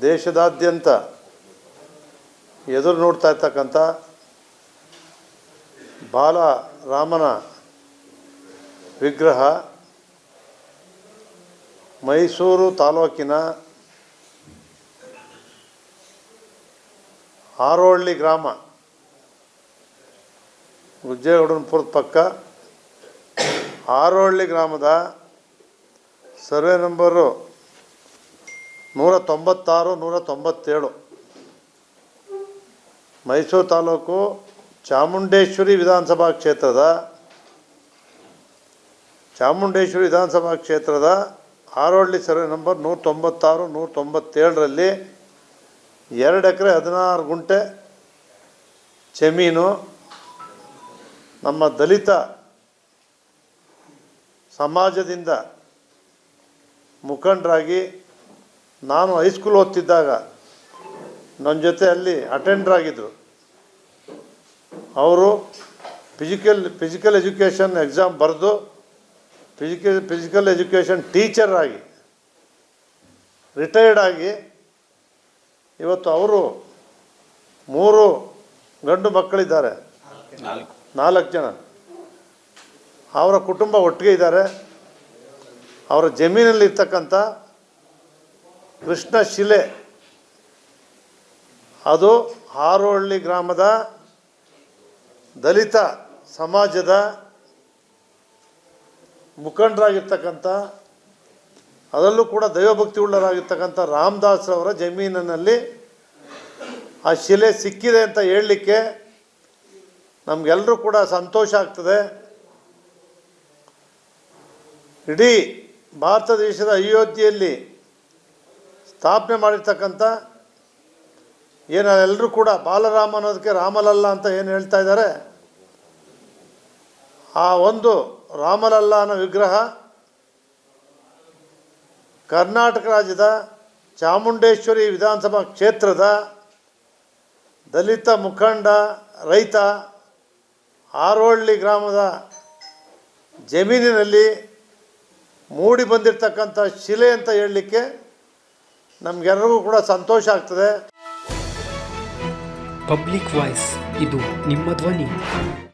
ದೇಶದಾದ್ಯಂತ ಎದುರು ನೋಡ್ತಾ ಇರ್ತಕ್ಕಂಥ ಬಾಲ ರಾಮನ ವಿಗ್ರಹ ಮೈಸೂರು ತಾಲೂಕಿನ ಆರೋಳ್ಳಿ ಗ್ರಾಮ ಗುಜ್ಜೇಗೌಡನಪುರದ ಪಕ್ಕ. ಆರೋಳ್ಳಿ ಗ್ರಾಮದ ಸರ್ವೆ ನಂಬರು ನೂರ ತೊಂಬತ್ತಾರು ನೂರ ತೊಂಬತ್ತೇಳು ಮೈಸೂರು ತಾಲೂಕು ಚಾಮುಂಡೇಶ್ವರಿ ವಿಧಾನಸಭಾ ಕ್ಷೇತ್ರದ, ಚಾಮುಂಡೇಶ್ವರಿ ವಿಧಾನಸಭಾ ಕ್ಷೇತ್ರದ ಆರೋಳ್ಳಿ ಸರ್ವೆ ನಂಬರ್ ನೂರ ತೊಂಬತ್ತಾರು ನೂರ ತೊಂಬತ್ತೇಳರಲ್ಲಿ ಎರಡು ಎಕರೆ ಹದಿನಾರು ಗುಂಟೆ ಜಮೀನು ನಮ್ಮ ದಲಿತ ಸಮಾಜದಿಂದ ಮುಖಂಡರಾಗಿ ನಾನು ಹೈಸ್ಕೂಲ್ ಓದ್ತಿದ್ದಾಗ ನನ್ನ ಜೊತೆ ಅಲ್ಲಿ ಅಟೆಂಡರ್ ಆಗಿದ್ದರು ಅವರು ಫಿಸಿಕಲ್ ಫಿಸಿಕಲ್ ಎಜುಕೇಷನ್ ಎಕ್ಸಾಮ್ ಬರೆದು ಫಿಸಿಕಲ್ ಫಿಸಿಕಲ್ ಎಜುಕೇಷನ್ ಟೀಚರ್ ಆಗಿ ರಿಟೈರ್ಡ್ ಆಗಿ ಇವತ್ತು ಅವರು ಮೂರು ಗಂಡು ಮಕ್ಕಳಿದ್ದಾರೆ. ನಾಲ್ಕು. ಜನ. ಅವರ ಕುಟುಂಬ ಒಟ್ಟಿಗೆ ಇದ್ದಾರೆ. ಅವರ ಜಮೀನಲ್ಲಿ ಇರ್ತಕ್ಕಂಥ ಕೃಷ್ಣ ಶಿಲೆ. ಅದು ಹಾರೋಹಳ್ಳಿ ಗ್ರಾಮದ ದಲಿತ ಸಮಾಜದ ಮುಖಂಡರಾಗಿರ್ತಕ್ಕಂಥ, ಅದರಲ್ಲೂ ಕೂಡ ದೈವಭಕ್ತಿ ಉಳ್ಳರಾಗಿರ್ತಕ್ಕಂಥ ರಾಮದಾಸ್ ಅವರ ಜಮೀನಿನಲ್ಲಿ ಆ ಶಿಲೆ ಸಿಕ್ಕಿದೆ ಅಂತ ಹೇಳಲಿಕ್ಕೆ ನಮಗೆಲ್ಲರೂ ಕೂಡ ಸಂತೋಷ ಆಗ್ತದೆ. ಇಡೀ ಭಾರತ ದೇಶದ ಅಯೋಧ್ಯೆಯಲ್ಲಿ ಸ್ಥಾಪನೆ ಮಾಡಿರ್ತಕ್ಕಂಥ ಏನು ಎಲ್ಲರೂ ಕೂಡ ಬಾಲರಾಮ ಅನ್ನೋದಕ್ಕೆ ರಾಮಲಲ್ಲ ಅಂತ ಏನು ಹೇಳ್ತಾ ಇದ್ದಾರೆ? ಆ ಒಂದು ರಾಮಲಲ್ಲ ಅನ್ನೋ ವಿಗ್ರಹ ಕರ್ನಾಟಕ ರಾಜ್ಯದ ಚಾಮುಂಡೇಶ್ವರಿ ವಿಧಾನಸಭಾ ಕ್ಷೇತ್ರದ ದಲಿತ ಮುಖಂಡ, ರೈತ ಆರೋಳ್ಳಿ ಗ್ರಾಮದ ಜಮೀನಿನಲ್ಲಿ ಮೂಡಿ ಬಂದಿರತಕ್ಕಂಥ ಶಿಲೆ ಅಂತ ಹೇಳಲಿಕ್ಕೆ ನಮಗೆಲ್ಲರಿಗೂ ಕೂಡ ಸಂತೋಷ ಆಗ್ತದೆ. ಪಬ್ಲಿಕ್ ವಾಯ್ಸ್ ಇದು ನಿಮ್ಮ ಧ್ವನಿ.